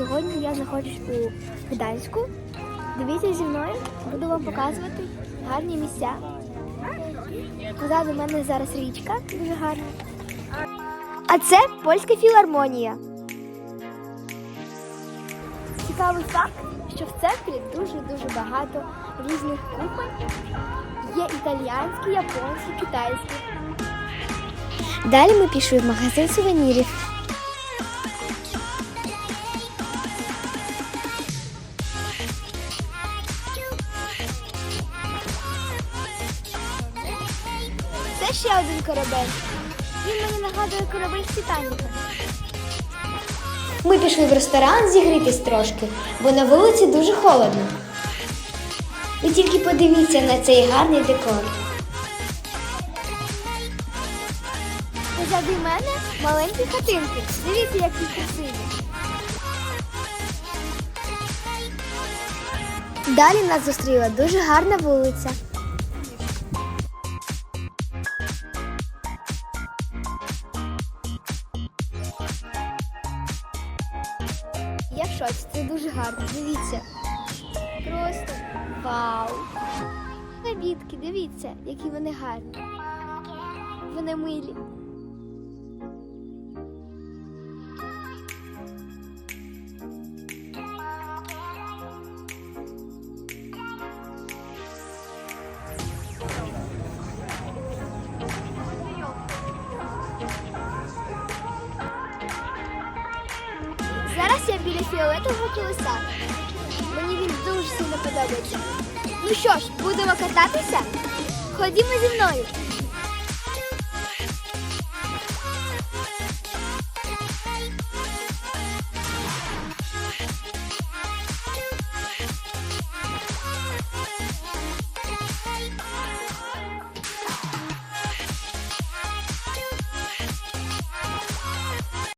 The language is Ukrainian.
Сьогодні я знаходжусь у Гданську. Дивіться зі мною, буду вам показувати гарні місця. Позаду мене зараз річка, дуже гарна. А це польська філармонія. Цікавий факт, що в центрі дуже-дуже багато різних кухонь. Є італіянські, японські, китайські. Далі ми пішли в магазин сувенірів. Це ще один корабель. Він мені нагадує корабель з Титаніка. Ми пішли в ресторан зігрітись трошки, бо на вулиці дуже холодно. Ви тільки подивіться на цей гарний декор. Позади мене маленькі хатинки. Дивіться, які красиві. Далі нас зустріла дуже гарна вулиця. Шоці, це дуже гарно. Дивіться. Просто вау! Набітки, дивіться, які вони гарні. Вони милі. Зараз я біля фіолетового колеса. Мені він дуже сильно подобається. Ну що ж, будемо кататися? Ходімо зі мною.